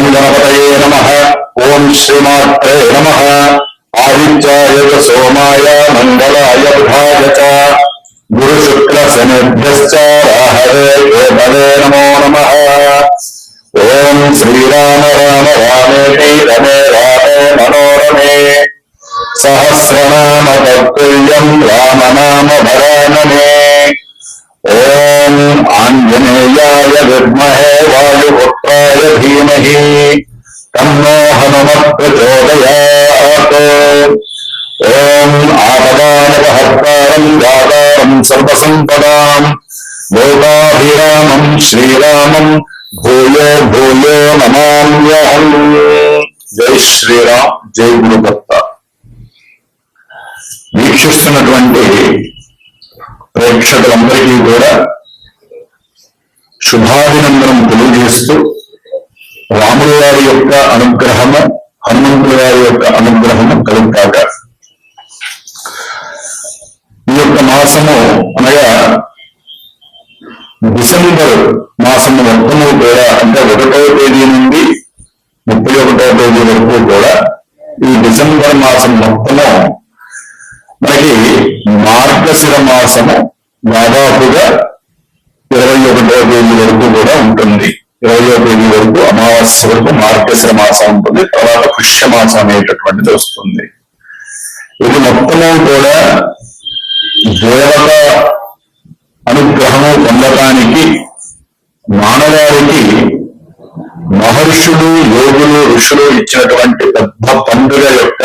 ఓం గణపతయే నమ. ఓం శ్రీమాత్రే నమ. ఆదిత్యాయ సోమాయ మంగళాయ బుధాయ చ. గురు శుక్ల శనిభ్యశ్చ రాహవే నమో నమ. ఓం శ్రీరామ రామ రామేతి రమే రామే మనోరమే. సహస్రనామ తత్తుల్యం రామనామ భరాననే ఓం ఆంజనేయాయ విద్మహే వాయుపుత్రాయ ధీమహి. తన్నో హనుమ ప్రచోదయాత్ ఓం ఆపదానపహర్తారం దాతారం సర్వసంపదాం. లోకాభిరామం శ్రీరామం భూయో భూయో నమామ్యహం. జై శ్రీరామ్ జై గురుదత్త. వీక్షిస్తున్నటువంటి ప్రేక్షకులందరికీ కూడా శుభాభినందనం తెలియజేస్తూ రాముల వారి యొక్క అనుగ్రహము హనుమంతుల వారి యొక్క అనుగ్రహము కలుగుతాక. ఈ యొక్క మాసము అనగా డిసెంబర్ మాసము మొత్తము కూడా అంటే ఒకటో తేదీ నుండి ముప్పై ఒకటో తేదీ వరకు కూడా ఈ డిసెంబర్ మాసం మొత్తము మనకి మార్గశిర మాసము దాదాపుగా ఇరవై ఒకటో తేదీ వరకు కూడా ఉంటుంది. ఇరవై తేదీ వరకు అమావాస్య వరకు మార్గశిర మాసం ఉంటుంది. తర్వాత పుష్య మాసం అనేటటువంటిది వస్తుంది. ఇది మొత్తము కూడా దేవత అనుగ్రహము పొందటానికి మానవాళికి మహర్షులు యోగులు ఋషులు ఇచ్చినటువంటి పెద్ద పండుగ యొక్క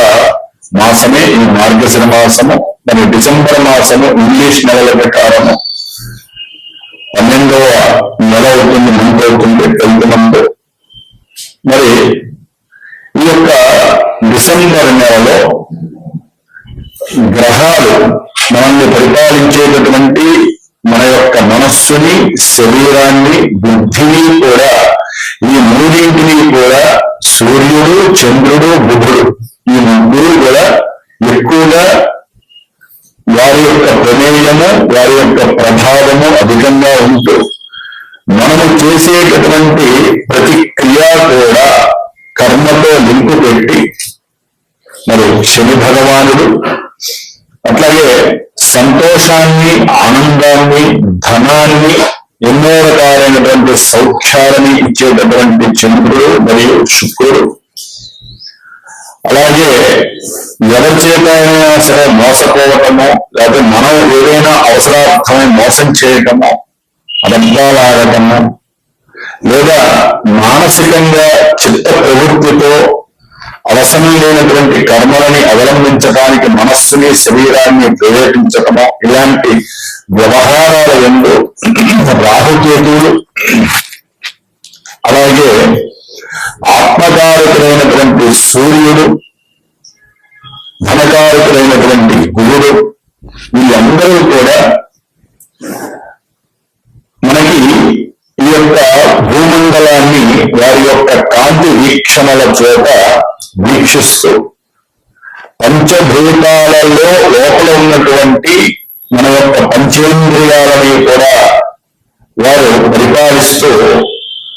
మాసమే ఈ మార్గశిర మాసము మరి డిసెంబర్ మాసము ఇంగ్లీష్ నెలల ప్రకారము. పన్నెండవ నెల అవుతుంది మంత్ అవుతుంది టెన్త్ మంత్. మరి ఈ యొక్క డిసెంబర్ నెలలో గ్రహాలు మనల్ని పరిపాలించేటటువంటి మన యొక్క మనస్సుని శరీరాన్ని బుద్ధిని కూడా ఈ మూడింటిని కూడా సూర్యుడు చంద్రుడు బుధుడు ఈ ముగ్గురు కూడా ఎక్కువగా వారి యొక్క ప్రమేయము వారి యొక్క ప్రభావము అధికంగా ఉంటూ మనము చేసేటటువంటి ప్రతి క్రియ కూడా కర్మతో లింకు పెట్టి మరి శని భగవానుడు అట్లాగే సంతోషాన్ని ఆనందాన్ని ధనాన్ని ఎన్నో రకాలైనటువంటి సౌఖ్యాలని ఇచ్చేటటువంటి చంద్రుడు మరియు శుక్రుడు. అలాగే ఎవరి చేతైనా సరే మోసపోవటము లేకపోతే మనం ఏదైనా అవసరార్థమై మోసం చేయటము అబద్ధాలు లేదా మానసికంగా చిత్త ప్రవృత్తితో అవసరం లేనటువంటి కర్మలని అవలంబించడానికి మనస్సుని శరీరాన్ని ప్రేరేపించటము ఇలాంటి వ్యవహారాల ఎందు రాహుకేతువులు అలాగే ఆత్మకారకులైనటువంటి సూర్యుడు ధనకారకులైనటువంటి గురుడు వీళ్ళందరూ కూడా మనకి ఈ యొక్క భూమండలాన్ని వారి యొక్క కాంతి వీక్షణల చేత వీక్షిస్తూ పంచభూతాలలో లోపల ఉన్నటువంటి మన యొక్క పంచేంద్రియాలని కూడా వారు పరిపాలిస్తూ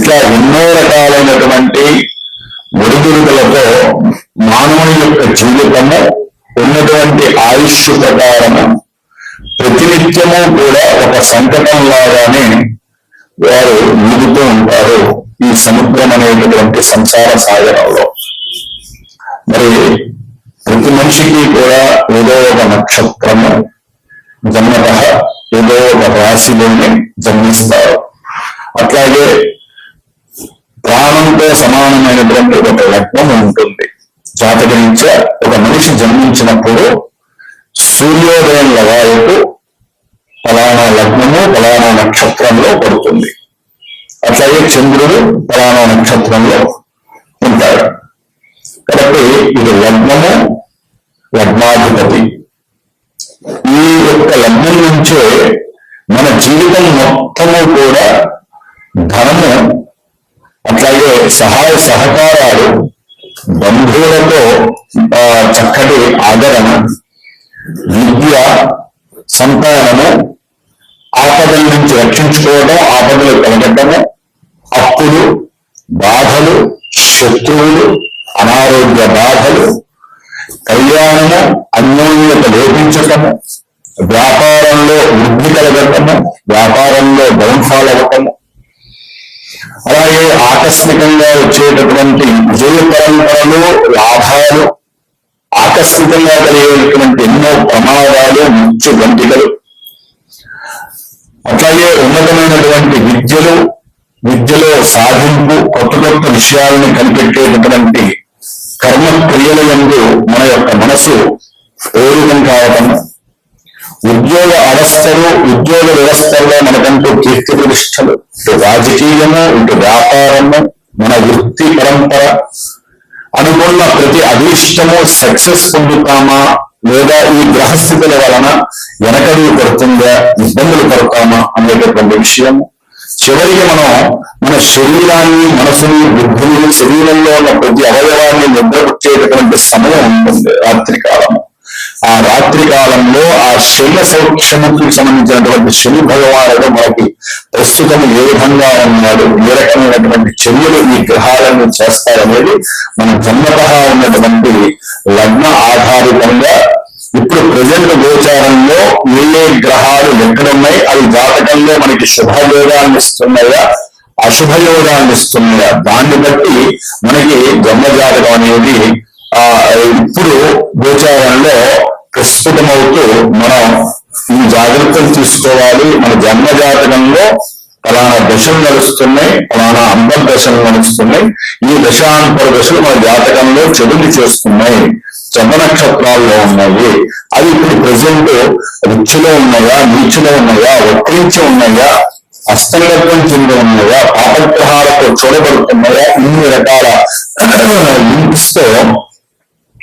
ఇట్లా ఎన్నో రకాలైనటువంటి ఒడిదుడుకులతో మానవుని యొక్క జీవితము ఉన్నటువంటి ఆయుష్ ప్రకారము ప్రతినిత్యము కూడా ఒక సంకటం లాగానే వారు ఈదుతూ ఉంటారు ఈ సముద్రం అనేటటువంటి సంసార సాగరంలో. మరి ప్రతి మనిషికి కూడా ఏదో ఒక నక్షత్రము జన్మత ఏదో ఒక రాశిలోనే జన్మిస్తారు. అట్లాగే ప్రాణంతో సమానమైనటువంటి ఒక లగ్నం ఉంటుంది. జాతకరీత్యా ఒక మనిషి జన్మించినప్పుడు సూర్యోదయం లగాయకు ఫలానా లగ్నము ఫలానా నక్షత్రంలో పడుతుంది. అట్లాగే చంద్రుడు ఫలానా నక్షత్రంలో కాబట్టి ఇది లగ్నము లగ్నాధిపతి. ఈ యొక్క లగ్నం నుంచే మన జీవితం మొత్తము కూడా ధనము అట్లాగే సహాయ సహకారాలు బంధువులతో చక్కటి ఆదరణ విద్య సంతానము ఆపదల నుంచి రక్షించుకోవడం ఆపదలు కలగటము అప్పులు బాధలు శత్రువులు అనారోగ్య బాధలు కళ్యాణము అన్యోన్యత లోపించటము వ్యాపారంలో వృద్ధి కలగటము వ్యాపారంలో డౌన్ఫాల్ అవ్వటము అలాగే ఆకస్మికంగా వచ్చేటటువంటి విజయ పరంపరలు లాభాలు ఆకస్మికంగా కలిగేటువంటి ఎన్నో ప్రమాదాలు ముఖ్య గంటికలు అట్లాగే ఉన్నతమైనటువంటి విద్యలు విద్యలో సాధింపు కొత్త కొత్త విషయాలను కనిపెట్టేటటువంటి కర్మ క్రియల ఎందు మన యొక్క మనసు ప్రేరితం కావటం ఉద్యోగ అవస్థలు ఉద్యోగ వ్యవస్థల్లో మనకంటూ కీర్తి ప్రతిష్టలు ఇటు రాజకీయము ఇటు వ్యాపారము మన వృత్తి పరంపర. అనుకున్న ప్రతి అభీష్టము సక్సెస్ పొందుతామా లేదా ఈ గ్రహస్థితుల వలన వెనకడుగు పడుతుందా ఇబ్బందులు పడతామా అనేటటువంటి విషయము. చివరికి మనం మన శరీరాన్ని మనసుని బుద్ధిని శరీరంలో ఉన్న ప్రతి అవయవాన్ని నిద్రపుచ్చేటటువంటి సమయం ఉంటుంది రాత్రి కాలము ఆ రాత్రి కాలంలో ఆ శల్య సౌఖ్యముకి సంబంధించినటువంటి శని భగవానుడు మనకి ప్రస్తుతం ఏ విధంగా ఉన్నాడు ఏ రకమైనటువంటి చర్యలు ఈ గ్రహాలను చేస్తారనేది మన జన్మత ఉన్నటువంటి లగ్న ఆధారితంగా ఇప్పుడు ప్రజెంట్ గోచారంలో ఏ ఏ గ్రహాలు ఎక్కడున్నాయి అవి జాతకంలో మనకి శుభయోగాన్ని ఇస్తున్నాయా అశుభయోగాన్ని ఇస్తున్నాయా దాన్ని బట్టి మనకి జన్మజాతకం అనేది ఇప్పుడు గోచారంలో ప్రస్ఫుటమవుతూ మనం ఈ జాగ్రత్తలు తీసుకోవాలి మన జన్మ జాతకంలో ఫలానా దశలు నడుస్తున్నాయి ఫలానా అంబర్ దశలు నడుస్తున్నాయి. ఈ దశాంతర దశలు మన జాతకంలో చెడుని చేస్తున్నాయి. చంద్ర నక్షత్రాల్లో ఉన్నాయి. అవి ఇప్పుడు ప్రజెంట్ రుచిలో ఉన్నాయా నీచులో ఉన్నాయా వక్రించి ఉన్నాయా అస్తంగత్వం చెంది ఉన్నాయా పాపగ్రహాలతో చూడబడుతున్నాయా ఇన్ని రకాల లింక్స్తో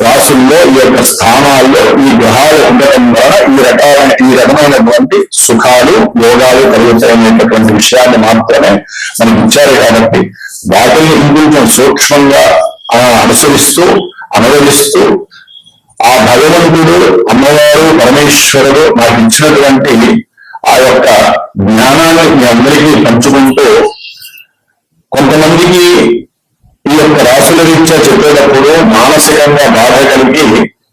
రాశుల్లో ఈ యొక్క స్థానాల్లో ఈ గ్రహాలు ఉండటం ద్వారా ఈ రకాలైన ఈ రకమైనటువంటి సుఖాలు యోగాలు కలుగుతాయనేటటువంటి విషయాన్ని మాత్రమే మనకి ఇచ్చారు కాబట్టి వాటిని ఇంకొంచెం సూక్ష్మంగా అనుసరిస్తూ అనువదిస్తూ ఆ భగవంతుడు అమ్మవారు పరమేశ్వరుడు నాకు ఇచ్చినటువంటి ఆ యొక్క జ్ఞానాన్ని మీ అందరికీ పంచుకుంటూ కొంతమందికి ఈ యొక్క రాశుల రీత్యా చెప్పేటప్పుడు మానసికంగా బాధ కలిగి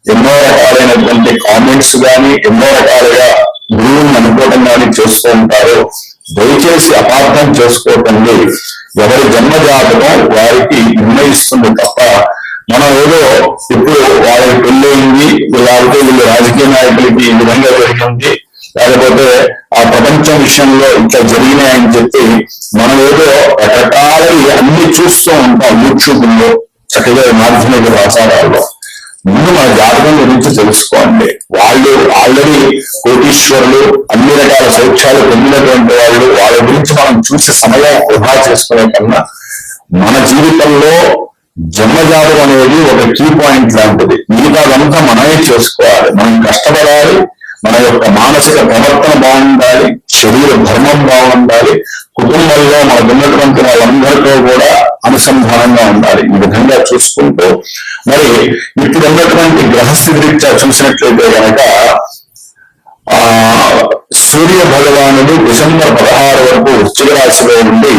ఎన్నో రకాలైనటువంటి కామెంట్స్ కానీ ఎన్నో రకాలుగా గురువుని అనుకోవటం కానీ చేస్తూ ఉంటారు. దయచేసి అపార్థం చేసుకోకండి. ఎవరి జన్మ జాతకం వారికి నిర్ణయిస్తుంది తప్ప మనం ఏదో ఇప్పుడు వాళ్ళకి పెళ్ళయింది లేకపోతే వీళ్ళు రాజకీయ నాయకులకి ఈ విధంగా జరిగింది లేకపోతే ప్రపంచం విషయంలో ఇట్లా జరిగినాయని చెప్పి మనం ఏదో రకరకాలవి అన్ని చూస్తూ ఉంటాం యూట్యూబ్లో చక్కగా మాధ్యమిక ప్రచారాల్లో ముందు మన జాతకం గురించి తెలుసుకోండి. వాళ్ళు ఆల్రెడీ కోటీశ్వరులు అన్ని రకాల సౌఖ్యాలు పొందినటువంటి వాళ్ళు వాళ్ళ గురించి మనం చూసి సమయం వృధా చేసుకునే కన్నా మన జీవితంలో జన్మజాతం అనేది ఒక కీ పాయింట్ లాంటిది. మిగతాదంతా మనమే చేసుకోవాలి. మనం కష్టపడాలి మన యొక్క మానసిక ప్రవర్తన బాగుండాలి శరీర ధర్మం బాగుండాలి కుటుంబంలో మనకు ఉన్నటువంటి వాళ్ళందరితో కూడా అనుసంధానంగా ఉండాలి. ఈ విధంగా చూసుకుంటూ మరి ఇప్పుడు ఉన్నటువంటి గ్రహస్థితి రీత్యా చూసినట్లయితే కనుక ఆ సూర్య భగవానుడు డిసెంబర్ పదహారు వరకు వృశ్చిక రాశిలో ఉండి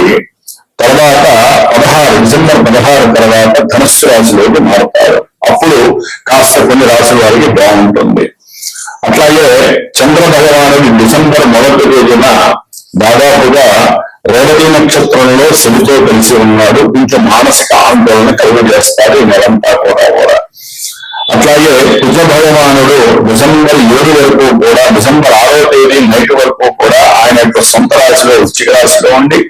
తర్వాత పదహారు డిసెంబర్ పదహారు తర్వాత ధనుస్సు రాశిలోకి మారుతారు అప్పుడు కాస్త కొన్ని రాశుల వారికి బాగుంటుంది. అలాగే చంద్ర భగవానుడు డిసెంబర్ మొదటి రోజున దాదాపుగా రేవతి నక్షత్రంలో శనితో కలిసి ఉన్నాడు. కొంచెం మానసిక ఆందోళన కలిగజేస్తాడు ఈ నెలంతా కూడా కూడా. అట్లాగే కుజ భగవానుడు డిసెంబర్ ఏడు వరకు కూడా డిసెంబర్ ఆరో తేదీ నైట్ వరకు కూడా ఆయన యొక్క సొంత రాశిలో వృశ్చిక రాశిలో ఉండి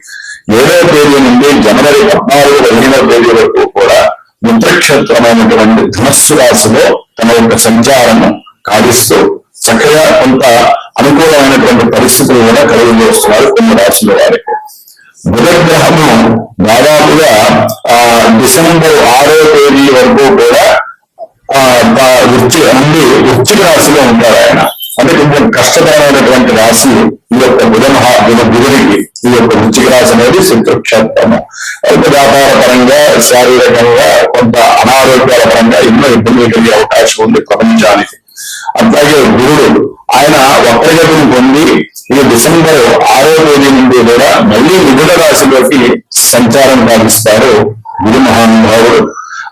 ఏడో తేదీ నుండి జనవరి పద్నాలుగు పదిహేనో తేదీ వరకు కూడా ముద్రక్షేత్రమైనటువంటి ధనస్సు రాశిలో తన యొక్క సంచారము కావిస్తూ చక్కగా కొంత అనుకూలమైనటువంటి పరిస్థితులు కూడా కలిగి చేస్తున్నారు కొన్ని రాశుల వారికి. బుధగ్రహము దాదాపుగా ఆ డిసెంబర్ ఆరో తేదీ వరకు కూడా ఆ వృత్తి నుండి వృత్తిక రాశిలో ఉంటారు ఆయన. అంటే కొంచెం కష్టతరమైనటువంటి రాశి ఈ యొక్క బుధ మహా బుధ బుధుడికి ఈ యొక్క వృత్తిక రాశి అనేది శత్రుక్షేత్రము అయితే వ్యాపార పరంగా శారీరకంగా కొంత అనారోగ్యాల పరంగా ఎన్నో ఇబ్బందులు కలిగే అవకాశం ఉంది ప్రపంచానికి. అట్లాగే గురుడు ఆయన వక్రగతిని పొంది ఈ డిసెంబర్ ఆరో తేదీ నుండి కూడా మళ్ళీ మిథున రాశిలోకి సంచారం సాగిస్తారు గురు మహానుభావుడు.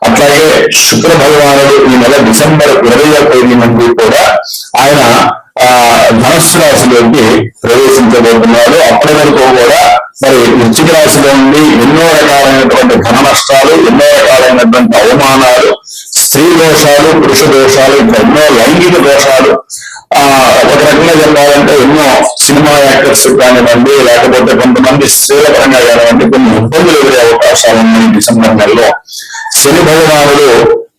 అట్లాగే శుక్ర భగవానుడు ఈ నెల డిసెంబర్ ఇరవై తేదీ నుండి కూడా ఆయన ఆ ధనస్సు రాశిలోకి ప్రవేశించబోతున్నాడు అప్పటి వరకు కూడా మరి వృశ్చిక రాశిలో ఉండి ఎన్నో రకాలైనటువంటి ఘన నష్టాలు ఎన్నో రకాలైనటువంటి అవమానాలు స్త్రీ దోషాలు పురుష దోషాలు ఇంకా ఎన్నో లైంగిక దోషాలు ఆ ఒక రకంగా చెప్పాలంటే ఎన్నో సినిమా యాక్టర్స్ కానివ్వండి లేకపోతే కొంతమంది స్త్రీల పరంగా కానివ్వండి కొన్ని ఇబ్బందులు ఎదురే అవకాశాలు ఉన్నాయి డిసెంబర్ నెలలో. శని భగవానుడు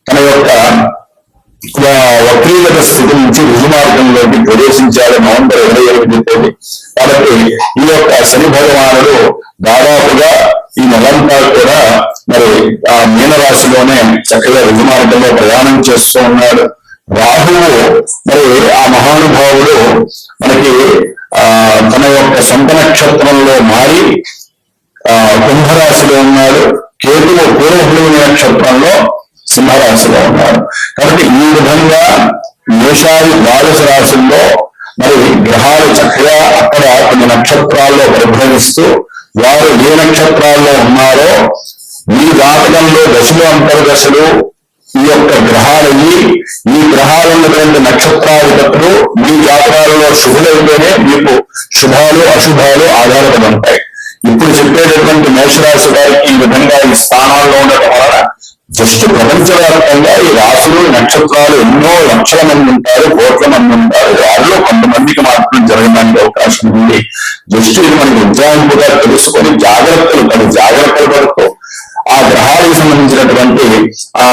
తన యొక్క వక్రీగత స్థితి నుంచి రుజుమార్గంలోకి ప్రవేశించాడు. నవంబర్ ఇరవై ఎనిమిది కాబట్టి ఈ యొక్క శని భగవానుడు దాదాపుగా ఈ నెలంతా కూడా మరి ఆ మీనరాశిలోనే చక్కగా రుజుమార్గంలో ప్రయాణం చేస్తూ ఉన్నాడు. రాహువు మరి ఆ మహానుభావుడు మనకి ఆ తన యొక్క సొంత నక్షత్రంలో మారి ఆ కుంభరాశిలో ఉన్నాడు. కేతువు పూర్వభూమి నక్షత్రంలో సింహరాశిలో ఉన్నాడు. కాబట్టి ఈ విధంగా మేషాది ద్వాదశ రాశుల్లో మరి గ్రహాలు చక్కగా అక్కడ కొన్ని నక్షత్రాల్లో పరిభ్రమిస్తూ వారు ఏ నక్షత్రాల్లో ఉన్నారో ఈ జాతకంలో దశలు అంతర్దశలు ఈ యొక్క గ్రహాలయ్యి ఈ గ్రహాలు ఉన్నటువంటి నక్షత్రాధిపతులు మీ జాతకాలలో శుభులైతేనే మీకు శుభాలు అశుభాలు ఆధారపడి ఉంటాయి. ఇప్పుడు చెప్పేటటువంటి మేషరాశి వారికి ఈ విధంగా ఈ స్థానాల్లో ఉండటం జస్ట్ ప్రపంచవ్యాప్తంగా ఈ రాశులు నక్షత్రాలు ఎన్నో లక్షల మంది ఉంటారు కోట్ల మంది ఉంటారు. వారిలో కొంతమందికి మాత్రం జరగడానికి అవకాశం ఉంది. జస్ట్ ఇది మనకి గా తెలుసుకొని జాగ్రత్తలు పది జాగ్రత్తలు పడుతూ ఆ గ్రహాలకు సంబంధించినటువంటి ఆ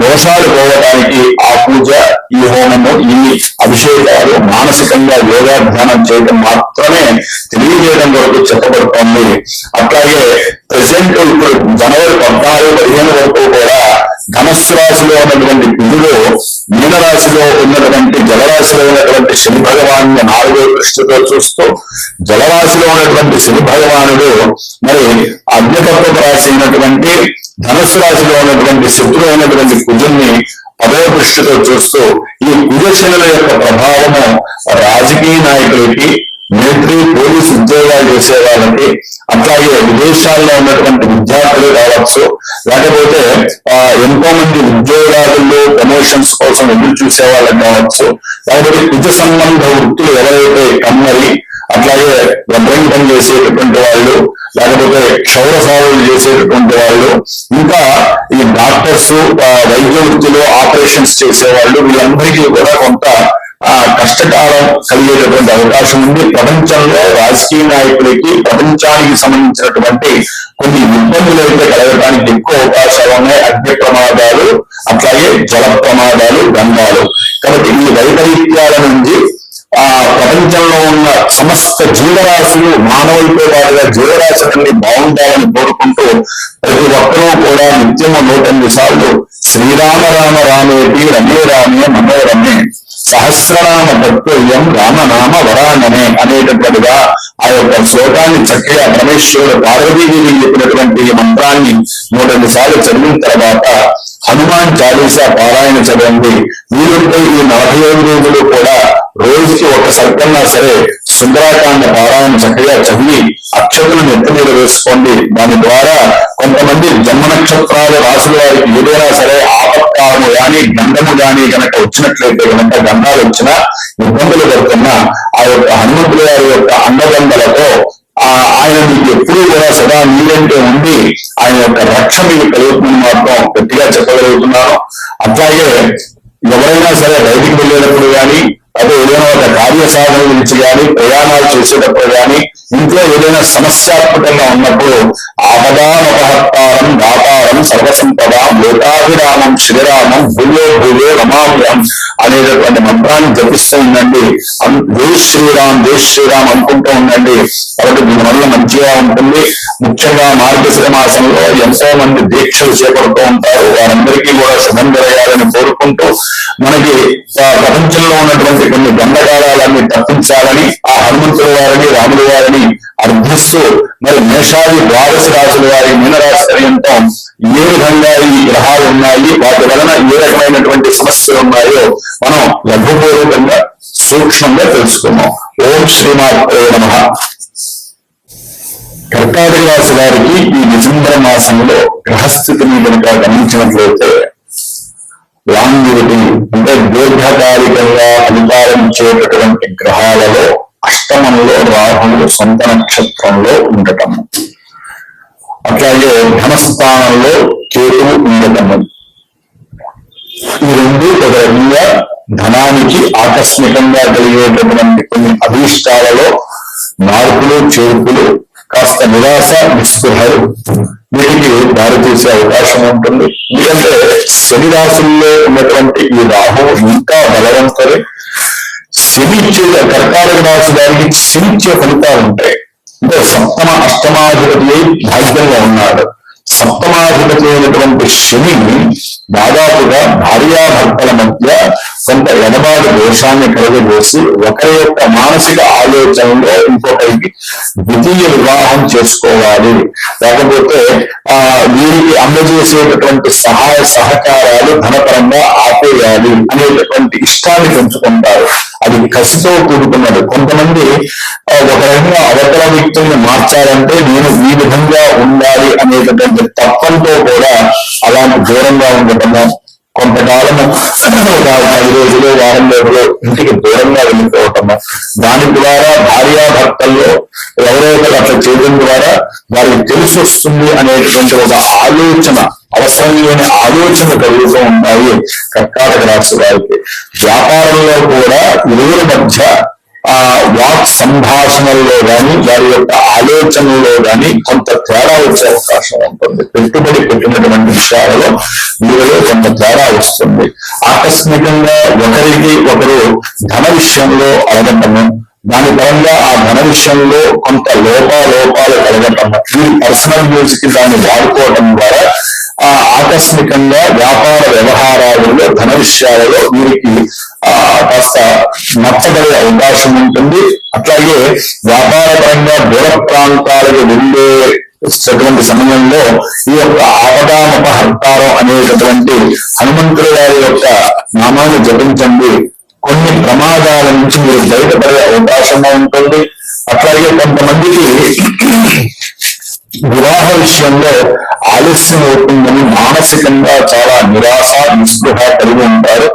దోషాలు పోవడానికి ఆ పూజ ఈ హోమము ఈ అభిషేకాలు మానసికంగా యోగాధ్యానం చేయడం మాత్రమే తెలియజేయడం వరకు చెప్పబడుతోంది. అట్లాగే ప్రజెంట్ ఇప్పుడు జనవరి పద్నాలుగు పదిహేను వరకు కూడా ధనస్సు రాశిలో ఉన్నటువంటి కుజుడు మీనరాశిలో ఉన్నటువంటి జలరాశిలో ఉన్నటువంటి శని భగవాను నాలుగో దృష్టితో చూస్తూ జలరాశిలో ఉన్నటువంటి శని భగవానుడు మరి అగ్నితత్వ రాశి అయినటువంటి ధనస్సు రాశిలో ఉన్నటువంటి శత్రువు అయినటువంటి కుజుల్ని పదవ దృష్టితో చూస్తూ ఈ కుజ శనుల యొక్క ప్రభావము రాజకీయ నాయకులకి మిలిటరీ పోలీస్ ఉద్యోగాలు చేసే వాళ్ళకి అట్లాగే విదేశాల్లో ఉన్నటువంటి విద్యార్థులు కావచ్చు లేకపోతే ఆ, ఎంతో మంది ఉద్యోగాలలో ప్రమోషన్స్ కోసం ఎదురు చూసే వాళ్ళకి కావచ్చు లేకపోతే కుజ సంబంధ వృత్తులు ఎవరైతే కమ్మరి అట్లాగే రబ్బరింగ్ పని చేసేటటువంటి వాళ్ళు లేకపోతే క్షౌర సేవలు చేసేటటువంటి వాళ్ళు ఇంకా ఈ డాక్టర్స్ వైద్య వృత్తిలో ఆపరేషన్స్ చేసేవాళ్ళు వీళ్ళందరికీ కూడా కొంత ఆ కష్టకాలం కలిగేటటువంటి అవకాశం ఉంది. ప్రపంచంలో రాజకీయ నాయకులకి ప్రపంచానికి సంబంధించినటువంటి కొన్ని ఇబ్బందులు అయితే కలగడానికి ఎక్కువ అవకాశాలు ఉన్నాయి. అగ్ని ప్రమాదాలు అట్లాగే జల ప్రమాదాలు గంధాలు. కాబట్టి ఈ వైపరీత్యాల నుంచి ఆ ప్రపంచంలో ఉన్న సమస్త జీవరాశులు మానవులతో పాటుగా జీవరాశులన్నీ బాగుండాలని కోరుకుంటూ ప్రతి ఒక్కరూ కూడా నిత్యము నూట ఎనిమిది సార్లు శ్రీరామ రామ రామేటి రమే రామే మనోరమే సహస్రనామ తత్వయం రామనామ వరాననే అనేటటువంటిగా ఆ యొక్క శ్లోకాన్ని చక్కగా పరమేశ్వరుడు పార్వతీదేవి చెప్పినటువంటి మంత్రాన్ని నూట రెండు సార్లు చదివిన తర్వాత హనుమాన్ చాలీసా పారాయణ చదవండి. వీరుంటే ఈ నలభై ఐదు రోజులు కూడా రోజుకి ఒక సర్కన్నా సరే సుందరాకాండ పారాయణ చక్కగా చదివి అక్షతులను నెత్తి మీద వేసుకోండి. దాని ద్వారా కొంతమంది జన్మ నక్షత్రాలు రాసుల వారికి ఏదైనా సరే ఆపత్కారము గాని గంధము గాని కనుక వచ్చినట్లయితే గనక గంధాలు వచ్చినా ఇబ్బందులు పడుతున్నా ఆ యొక్క హనుమంతుల వారి యొక్క అండదండలతో ఆ ఆయన మీకు ఎప్పుడూ కూడా సదా మీరంటే ఉండి ఆయన యొక్క రక్ష మీకు కలుగుతుందని మాత్రం గట్టిగా చెప్పగలుగుతున్నాను. అట్లాగే ఎవరైనా సరే బయటికి వెళ్ళేటప్పుడు కానీ అదే ఏదైనా ఒక కార్య సాధన గురించి కానీ ప్రయాణాలు చేసేటప్పుడు కానీ ఇంట్లో ఏదైనా సమస్యాత్మకంగా ఉన్నప్పుడు ఆపదామపహత్తారం దాత సర్వసంపద లోకాభిరామం శ్రీరామం భూయో భూయో రమాభ్యం అనేటటువంటి మంత్రాన్ని జపిస్తూ ఉండండి. జై శ్రీరామ్ జై శ్రీరామ్ అనుకుంటూ ఉండండి. కాబట్టి దీనివల్ల మంచిగా ఉంటుంది. ముఖ్యంగా మార్గశిర మాసంలో ఎంతో మంది దీక్షలు చేపడుతూ ఉంటారు. వారందరికీ కూడా శుభం జరగాలని కోరుకుంటూ మనకి ప్రపంచంలో ఉన్నటువంటి కొన్ని గండకాలన్నీ తప్పించాలని ఆ హనుమంతుల వారిని రాముల వారిని అర్థిస్తూ మరి మేషాది ద్వాదశ రాశుల వారి మీనరాశి పర్యంతం ఏ విధంగా ఈ గ్రహాలు ఉన్నాయి వాటి వలన ఏ రకమైనటువంటి సమస్యలు ఉన్నాయో మనం లఘుపూర్వకంగా సూక్ష్మంగా తెలుసుకున్నాం ఓం శ్రీమాత్రే నమ. కర్కాటక రాశి వారికి ఈ డిసెంబర్ మాసంలో గ్రహస్థితిని కనుక గమనించినట్లయితే లాంగివిటీ అంటే దీర్ఘకాలికంగా అధికారం ఇచ్చేటటువంటి గ్రహాలలో అష్టమంలో రాహులు సొంత నక్షత్రంలో ఉండటం అట్లాగే ధనస్థానంలో కేతువు ఉండటము. ఈ రెండు ఒక రకంగా ధనానికి ఆకస్మికంగా కలిగేటటువంటి కొన్ని అభీష్టాలలో మార్పులు చేర్పులు కాస్త నిరాశ నిస్పృహలు వీటికి దారితీసే అవకాశం ఉంటుంది. ఎందుకంటే శని రాశుల్లో ఉన్నటువంటి ఈ రాహు ఇంకా బలవంతరే. శని ఇచ్చే కర్కాటక రాశి వారికి శని ఇచ్చే ఫలితాలు ఉంటాయి. అంటే సప్తమ అష్టమాధిపతి భాగ్యంగా ఉన్నాడు. సప్తమాధిపతి అయినటువంటి శని దాదాపుగా భార్యాభర్తల మధ్య కొంత ఎడబాటు దోషాన్ని కలుగజేసి ఒకరి యొక్క మానసిక ఆలోచనలో ఇంకొకరికి ద్వితీయ వివాహం చేసుకోవాలి. లేకపోతే ఆ వీరికి అందజేసేటటువంటి సహాయ సహకారాలు ధనపరంగా ఆపేయాలి అనేటటువంటి ఇష్టాన్ని పెంచుకుంటారు. అది కసితో కూడుకున్నది. కొంతమంది ఒక రకంగా అవతల వ్యక్తుల్ని మార్చాలంటే నేను ఈ విధంగా ఉండాలి అనేటటువంటి తత్వంతో కూడా అలాంటి దూరంగా ఉండటము కొంతకాలము ఒక పది రోజులు వారం రోజులు ఇంటికి దూరంగా వెళ్ళిపోవటము. దాని ద్వారా భార్యాభర్తల్లో ఎవరో ఒకరు అట్లా చేయడం ద్వారా వారికి తెలిసి వస్తుంది అనేటువంటి ఒక ఆలోచన అవసరం లేని ఆలోచన కలుగుతూ ఉన్నాయి కర్కాటక రాశి వారికి. వ్యాపారంలో కూడా ఇరువుల మధ్య ఆ వాక్ సంభాషణల్లో గాని వారి యొక్క ఆలోచనలో గాని కొంత తేడా వచ్చే అవకాశం ఉంటుంది. పెట్టుబడి పెట్టినటువంటి విషయాలలో వీరిలో కొంత తేడా వస్తుంది. ఆకస్మికంగా ఒకరికి ఒకరు ధన విషయంలో అడగటము దాని పరంగా ఆ ధన విషయంలో కొంత లోపాలోపాలు కలగటము ఈ పర్సనల్ యూజ్కి దాన్ని వాడుకోవటం ద్వారా ఆ ఆకస్మికంగా వ్యాపార వ్యవహారాలలో ధన విషయాలలో వీరికి ఆ కాస్త నచ్చబడే అవకాశం ఉంటుంది. అట్లాగే వ్యాపారపరంగా దూర ప్రాంతాలకు వెళ్ళే అటువంటి సమయంలో ఈ యొక్క ఆపదామపహర్తారం అనేటటువంటి హనుమంతుల గారి యొక్క నామాన్ని జపించండి. కొన్ని ప్రమాదాల నుంచి మీరు బయటపడే అవకాశం ఉంటుంది. అట్లాగే కొంతమందికి వివాహ విషయంలో ఆలస్యం అవుతుందని మానసికంగా చాలా నిరాశ నిస్పృహ కలిగి ఉంటారు.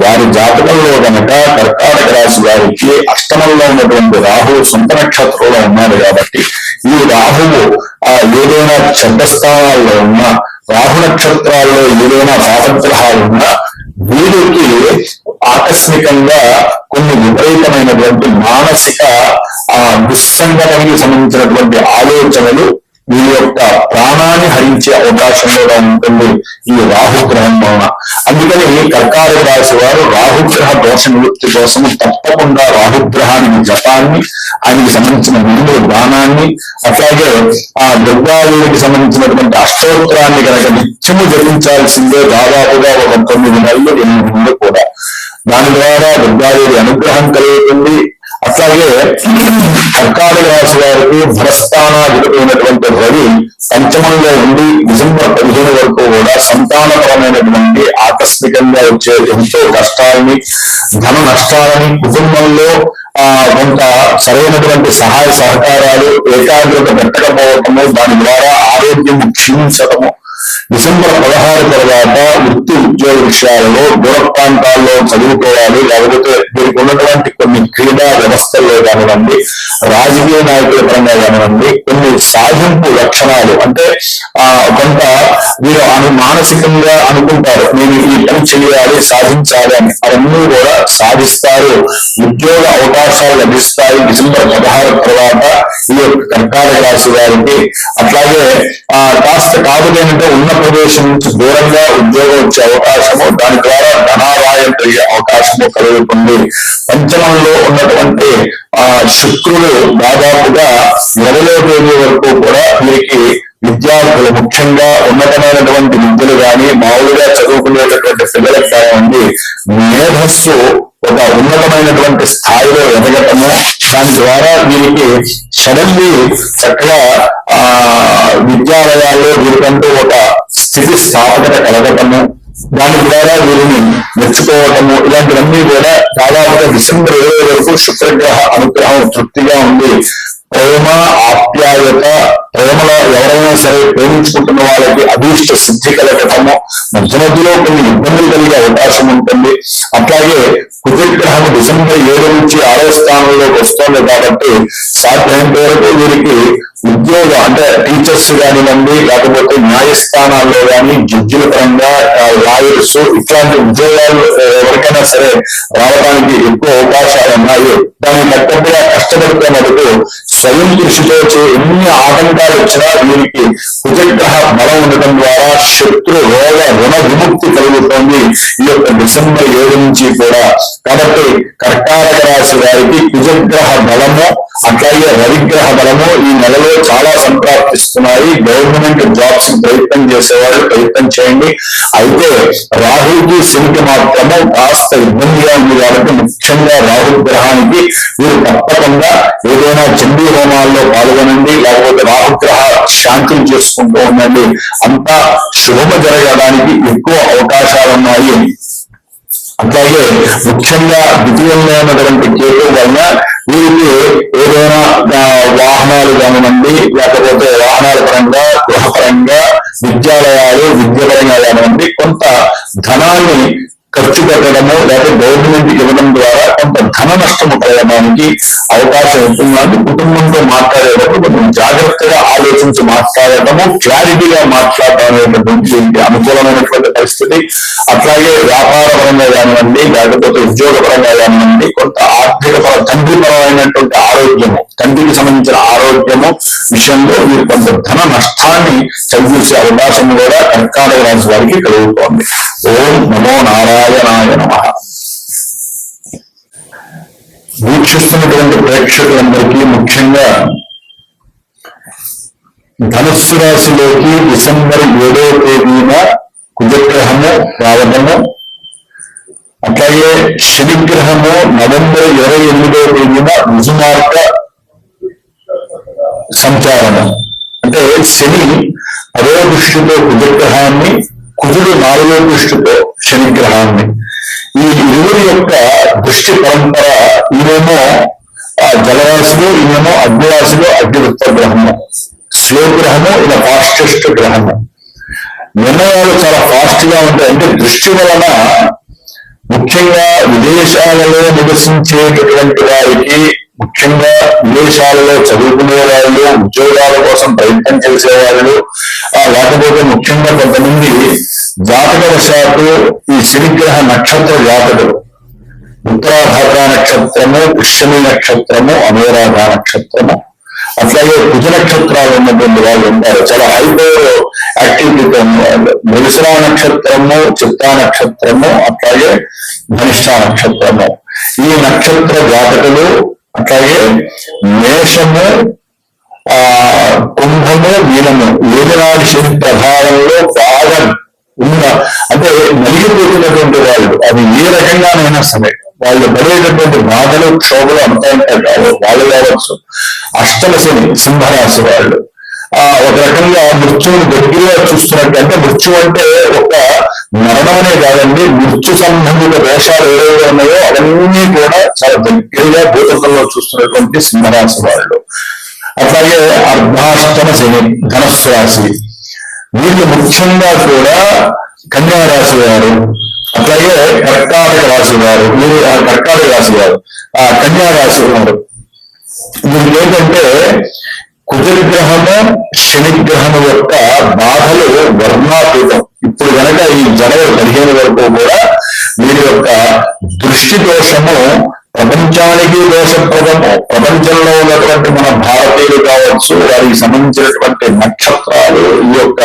వారి జాతకంలో గనక కర్కాటక రాశి వారికి అష్టమంలో ఉన్నటువంటి రాహువు సొంత నక్షత్రంలో ఉన్నాడు కాబట్టి ఈ రాహువు ఆ ఏదైనా చెడ్డ స్థానాల్లో ఉన్నా రాహు నక్షత్రాల్లో ఏదైనా పాపగ్రహాలు ఉన్నా వీరికి ఆకస్మికంగా కొన్ని విపరీతమైనటువంటి మానసిక ఆ దుస్సంగతకి సంబంధించినటువంటి ఆలోచనలు వీరి యొక్క ప్రాణాన్ని హరించే అవకాశం కూడా ఉంటుంది ఈ రాహుగ్రహం వలన. అందుకని కర్కాటక రాశి వారు రాహుగ్రహ దోష నివృత్తి కోసం తప్పకుండా రాహుగ్రహానికి జపాన్ని ఆయనకి సంబంధించిన ముందు దానాన్ని అట్లాగే ఆ దుర్గాదేవికి సంబంధించినటువంటి అష్టోత్తరాన్ని కనుక నిత్యము జపించాల్సిందే దాదాపుగా ఒక తొమ్మిది నెలలు ఎనిమిది కూడా. దాని ద్వారా దుర్గాదేవి అనుగ్రహం కలుగుతుంది. అట్లాగే కర్కాటక రాశి వారికి భరస్థానాధిపతిమైనటువంటి రవి పంచమంలో ఉండి డిసెంబర్ పదిహేను వరకు కూడా సంతానపరమైనటువంటి ఆకస్మికంగా వచ్చే ఎంతో కష్టాలని ధన నష్టాలని కుటుంబంలో ఆ కొంత సరైనటువంటి సహాయ సహకారాలు ఏకాగ్రత పెట్టకపోవటము దాని ద్వారా ఆరోగ్యం క్షీణించటము డిసెంబర్ పదహారు తర్వాత వృత్తి ఉద్యోగ విషయాలలో దూర ప్రాంతాల్లో చదువుకోవాలి లేకపోతే వీరికి ఉన్నటువంటి కొన్ని క్రీడా వ్యవస్థల్లో కానివ్వండి రాజకీయ నాయకుల పరంగా కానివ్వండి కొన్ని సాధింపు లక్షణాలు. అంటే ఆ కొంత వీరు అను మానసికంగా అనుకుంటారు నేను ఈ పని చేయాలి సాధించాలి అని. అవన్నీ కూడా సాధిస్తారు. ఉద్యోగ అవకాశాలు లభిస్తాయి. డిసెంబర్ పదహారు తర్వాత ఈ యొక్క కర్కాటక రాశి వారికి. అట్లాగే ఆ కాస్త కాదులేనంటే ఉన్న ప్రదేశం నుంచి దూరంగా ఉద్యోగం వచ్చే అవకాశము దాని ద్వారా ధనాదాయం కలిగే అవకాశము కలుగుతుంది. పంచమంలో ఉన్నటువంటి ఆ శుక్రుడు దాదాపుగా నెలలో తేదీ వరకు కూడా వీరికి విద్యార్థులు ముఖ్యంగా ఉన్నతమైనటువంటి విద్యలు కానీ మామూలుగా చదువుకునేటటువంటి పిల్లలకు కానివ్వండి మేధస్సు ఒక ఉన్నతమైనటువంటి స్థాయిలో ఎదగటము దాని ద్వారా వీరికి సడన్లీ చక్కగా ఆ విద్యాలయాల్లో వీరికంటూ ఒక స్థితి స్థాపకత కలగటము దాని ద్వారా వీరిని మెచ్చుకోవటము ఇలాంటివన్నీ కూడా దాదాపుగా డిసెంబర్ ఇరవై వరకు శుక్రగ్రహ అనుగ్రహం తృప్తిగా ఉంది ప్రేమ ఆప్యాయత ప్రేమలో ఎవరైనా సరే ప్రేమించుకుంటున్న వాళ్ళకి అభీష్ట సిద్ధి కలగటము మధ్య మధ్యలో కొన్ని ఇబ్బందులు కలిగే అవకాశం ఉంటుంది. అట్లాగే కుజగ్రహం డిసెంబర్ ఏడు నుంచి ఆరో స్థానంలోకి వస్తుంది కాబట్టి సాధ్యమైనంత వరకు వీరికి ఉద్యోగ అంటే టీచర్స్ కానివ్వండి లేకపోతే న్యాయస్థానాల్లో కానీ జడ్జిల పరంగా లాయర్స్ ఇట్లాంటి ఉద్యోగాలు ఎవరికైనా సరే రావడానికి ఎక్కువ అవకాశాలు ఉన్నాయి. దానికి తగ్గట్టుగా కష్టపడితే మటుకు స్వయం కృషితో ఎన్ని ఆటంకాలు వచ్చినా వీరికి కుజగ్రహ బలం ఉండటం ద్వారా శత్రు రోగ రుణ విముక్తి కలుగుతోంది. ఈ యొక్క డిసెంబర్ ఏడు నుంచి కూడా కాబట్టి కర్కాటక రాశి వారికి కుజగ్రహ బలము అట్లాగే రవిగ్రహ బలము ఈ నెలలో చాలా సంప్రాప్తిస్తున్నాయి. గవర్నమెంట్ జాబ్స్ ప్రయత్నం చేసేవాళ్ళు ప్రయత్నం చేయండి. అయితే రాహుల్కి శనికి మాత్రము కాస్త ఇబ్బందిగా ఉంది కాబట్టి ముఖ్యంగా రాహుల్ గ్రహానికి మీరు తప్పకుండా ఏదైనా చండీ హోమాల్లో పాల్గొనండి లేకపోతే రాహుగ్రహ శాంతులు చేసుకుంటూ ఉండండి. అంతా శుభము జరగడానికి ఎక్కువ అవకాశాలు ఉన్నాయి. అట్లాగే ముఖ్యంగా ద్వితీయంలో ఉన్నటువంటి కేతు వలన వీరికి ఏదైనా వాహనాలు కానివ్వండి లేకపోతే వాహనాల పరంగా గృహపరంగా విద్యాలయాలు విద్యపరంగా కానివ్వండి కొంత ధనాన్ని ఖర్చు పెట్టడము లేకపోతే గవర్నమెంట్ ఇవ్వడం ద్వారా కొంత ధన నష్టము కలగడానికి అవకాశం ఉంటుందని కుటుంబంతో మాట్లాడేటప్పుడు కొంచెం జాగ్రత్తగా ఆలోచించి మాట్లాడటము క్లారిటీగా మాట్లాడటం అనేటటువంటి అనుకూలమైనటువంటి పరిస్థితి. అట్లాగే వ్యాపార పరంగా కానివ్వండి లేకపోతే ఉద్యోగ పరంగా కానివ్వండి కొంత ఆర్థిక పర తండ్రి పరమైనటువంటి ఆరోగ్యము తండ్రికి సంబంధించిన ఆరోగ్యము విషయంలో మీరు కొంత ధన నష్టాన్ని చదివేసే అవకాశం కూడా కర్కాటక రాశి వారికి కలుగుతోంది. ఓం నమో నారాయణాయ నమ. వీక్షిస్తున్నటువంటి ప్రేక్షకులందరికీ ముఖ్యంగా ధనుస్సు రాశిలోకి డిసెంబర్ ఏడో తేదీన కుజగ్రహము రావడము అట్లాగే శనిగ్రహము నవంబర్ ఇరవై ఎనిమిదో తేదీన రుజుమార్గ సంచారము. అంటే శని పదో దృష్టితో కుజగ్రహాన్ని కుజుడు నాలుగో దృష్టితో శనిగ్రహాన్ని. ఈ ఇరువురి యొక్క దృష్టి పరంపర ఈయనేమో జలరాశులు ఈయనేమో అగ్నిరాశులు అగ్నివృత్త గ్రహము స్లో గ్రహము ఇలా ఫాస్టెస్ట్ గ్రహము. నిర్ణయాలు చాలా ఫాస్ట్గా ఉంటాయి. అంటే దృష్టి వలన ముఖ్యంగా విదేశాలలో నివసించేటటువంటి వారికి ముఖ్యంగా విదేశాలలో చదువుకునే వాళ్ళు ఉద్యోగాల కోసం ప్రయత్నం చేసే వాళ్ళు లేకపోతే ముఖ్యంగా కొంతమంది జాతకవశాత్తు ఈ శనిగ్రహ నక్షత్ర జాతకులు ఉత్తరాభాద్ర నక్షత్రము పుష్యమి నక్షత్రము అనురాధ నక్షత్రము. అట్లాగే కుజ నక్షత్రాలు ఉన్నటువంటి వాళ్ళు ఉంటారు. చాలా హైపర్ యాక్టివిటీతో మృగశిరా నక్షత్రము చిత్తా నక్షత్రము అట్లాగే ధనిష్ట నక్షత్రము. ఈ నక్షత్ర జాతకులు అట్లాగే మేషము ఆ కుంభము మీనము. ఏదనాడు శని ప్రభావంలో బాగా ఉందా? అంటే నలిగిపోతున్నటువంటి వాళ్ళు అది ఏ రకంగానైనా సరే వాళ్ళు పడేటటువంటి బాధలు క్షోభలు అంతా ఉంటారు వాళ్ళు కావచ్చు. అష్టమ శని సింహరాశి వాళ్ళు. ఆ ఒక రకంగా మృత్యువుని దగ్గరగా చూస్తున్నట్టు అంటే మృత్యు అంటే ఒక మరణమనే కాదండి మృత్యు సంబంధిత దోషాలు ఏవైతే ఉన్నాయో అవన్నీ కూడా చాలా దగ్గరగా భూతంలో చూస్తున్నటువంటి సింహరాశి వాళ్ళు. అట్లాగే అర్ధాష్టమ శని ధనస్సు రాశి. వీళ్ళు ముఖ్యంగా కూడా కన్యా రాశి వారు అట్లాగే కర్కాటక రాశి వారు మీరు కర్కాటక రాశి వారు ఆ కన్యా రాశి వారు వీళ్ళు ఏంటంటే కుజగ్రహము శనిగ్రహము యొక్క బాధలు వర్ణాతీతం. ఇప్పుడు కనుక ఈ జనవరి పదిహేను వరకు కూడా వీరి యొక్క దృష్టి దోషము ప్రపంచానికి దోషప్రదము. ప్రపంచంలో ఉన్నటువంటి మన భారతీయులు కావచ్చు వారికి సంబంధించినటువంటి నక్షత్రాలు ఈ యొక్క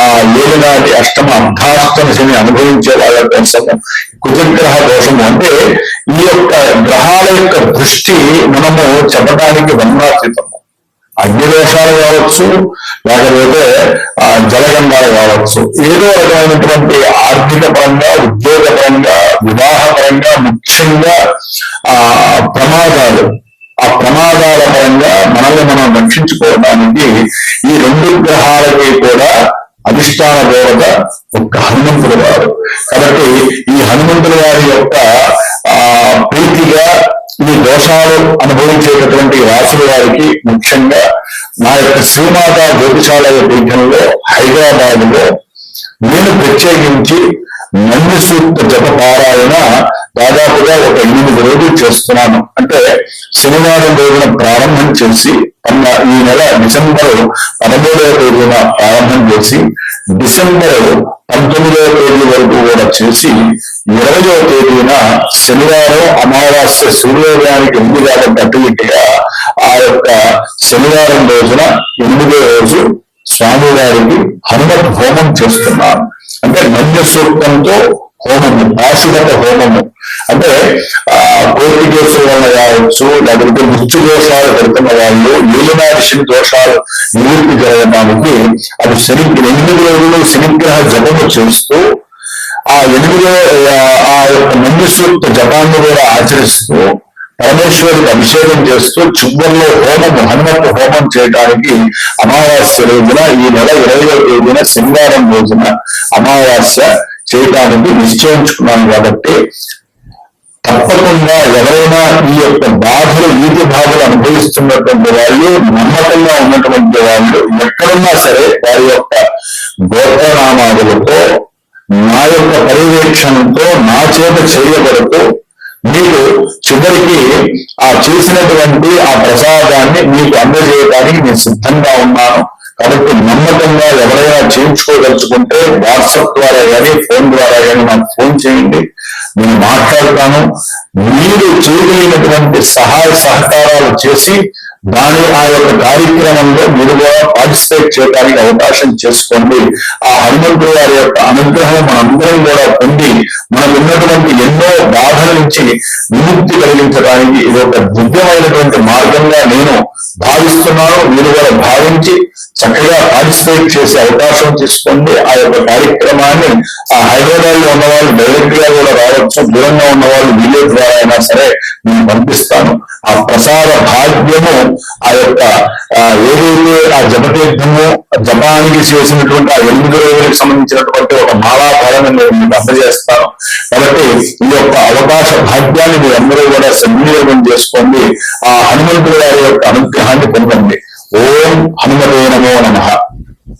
ఆ ఏలినాటి అష్టమ అర్ధాష్టమ శని అనుభవించే వాళ్ళ కోసము కుజగ్రహ దోషము అంటే ఈ యొక్క గ్రహాల యొక్క దృష్టి మనము చెప్పడానికి వర్ణాతీతము అగ్ని దోషాలు కావచ్చు లేకపోతే ఆ జలగంధాలు కావచ్చు. ఏదో రకమైనటువంటి ఆర్థిక పరంగా ఉద్యోగ పరంగా వివాహ పరంగా ముఖ్యంగా ఆ ప్రమాదాలు. ఆ ప్రమాదాల పరంగా మనల్ని మనం రక్షించుకోవడానికి ఈ రెండు గ్రహాలకి కూడా అధిష్టాన దేవత ఒక హనుమంతుడు వారు కాబట్టి ఈ హనుమంతుడు వారి యొక్క ఆ ప్రీతిగా ఈ అనుభవించేటటువంటి రాసుల వారికి ముఖ్యంగా నా యొక్క శ్రీమాత జ్యోతిషాలయ పీఠంలో హైదరాబాద్లో నేను ప్రత్యేకించి నన్ను సూక్త జప పారాయణ దాదాపుగా ఒక ఎనిమిది రోజులు చేస్తున్నాను. అంటే శనివారం రోజున ప్రారంభం చేసి అన్న ఈ నెల డిసెంబర్ పదమూడవ తేదీన ప్రారంభం చేసి డిసెంబర్ పంతొమ్మిదవ తేదీ వరకు కూడా చేసి ఇరవయో తేదీన శనివారం అమావాస్య సూర్యోదయానికి ఎనిమిది కాబట్టి అటు ఆ యొక్క శనివారం రోజున ఎనిమిదో రోజు స్వామివారికి హనుమత్ హోమం చేస్తున్నాను అంటే మధ్య సూక్తంతో హోమము పాశుమత హోమము. అంటే ఆ కోర్టు కేసుల వల్ల కావచ్చు లేకపోతే మృత్యు దోషాలు పెడుతున్న వాళ్ళు ఏలినాటి దోషాలు నివృత్తి జరగడానికి శని ఎనిమిది రోజులు శనిగ్రహ జపము చేస్తూ ఆ ఎనిమిదో ఆ యొక్క మంది సూక్త జపాన్ని కూడా ఆచరిస్తూ పరమేశ్వరుడికి అభిషేకం చేస్తూ చివరిలో హోమం హనుమత్ హోమం చేయడానికి అమావాస్య రోజున ఈ నెల ఇరవై తేదీన శనివారం రోజున అమావాస్య చేయడానికి నిశ్చయించుకున్నాను కాబట్టి తప్పకుండా ఎవరైనా ఈ యొక్క బాధలు వీటి బాధలు అనుభవిస్తున్నటువంటి వాళ్ళు నమ్మకంగా ఉన్నటువంటి వాళ్ళు ఎక్కడున్నా సరే వారి యొక్క గోత్రనామాదులతో నా యొక్క పర్యవేక్షణతో నా చేత చేయబడుతూ మీరు చివరికి ఆ చేసినటువంటి ఆ ప్రసాదాన్ని మీకు అందజేయడానికి నేను సిద్ధంగా ఉన్నాను. కాబట్టి నమ్మకంగా ఎవరైనా చేయించుకోదలుచుకుంటే వాట్సాప్ ద్వారా కానీ ఫోన్ ద్వారా కానీ నాకు ఫోన్ చేయండి. నేను మాట్లాడతాను. మీరు చేయగలిగినటువంటి సహాయ సహకారాలు చేసి దాని ఆ యొక్క కార్యక్రమంలో మీరు కూడా పార్టిసిపేట్ చేయడానికి అవకాశం చేసుకోండి. ఆ హనుమంతుడు గారి యొక్క అనుగ్రహం మనందరం కూడా పొంది మనకు ఉన్నటువంటి ఎన్నో బాధల నుంచి విముక్తి కలిగించడానికి ఇది ఒక దివ్యమైనటువంటి మార్గంగా నేను భావిస్తున్నాను. మీరు కూడా భావించి చక్కగా పార్టిసిపేట్ చేసే అవకాశం తీసుకోండి. ఆ యొక్క కార్యక్రమాన్ని ఆ హైదరాబాద్లో ఉన్న వాళ్ళు డైరెక్ట్గా కూడా రావచ్చు. దూరంగా ఉన్న వాళ్ళు వీడియో ద్వారా అయినా సరే నేను పంపిస్తాను. ఆ ప్రసాద భాగ్యము ఆ యొక్క ఏదైతే ఆ జపతీర్థము జపానికి చేసినటువంటి ఆ ఎనిమిది రోజులకు సంబంధించినటువంటి ఒక మాలాఫలం నేను మీకు అందజేస్తాను. కాబట్టి ఈ యొక్క అవకాశ భాగ్యాన్ని మీరు అందరూ కూడా సద్వినియోగం చేసుకోండి. ఆ హనుమంతుడు గారి యొక్క అనుగ్రహాన్ని పొందండి. ఓం హనుమతే నమో నమ.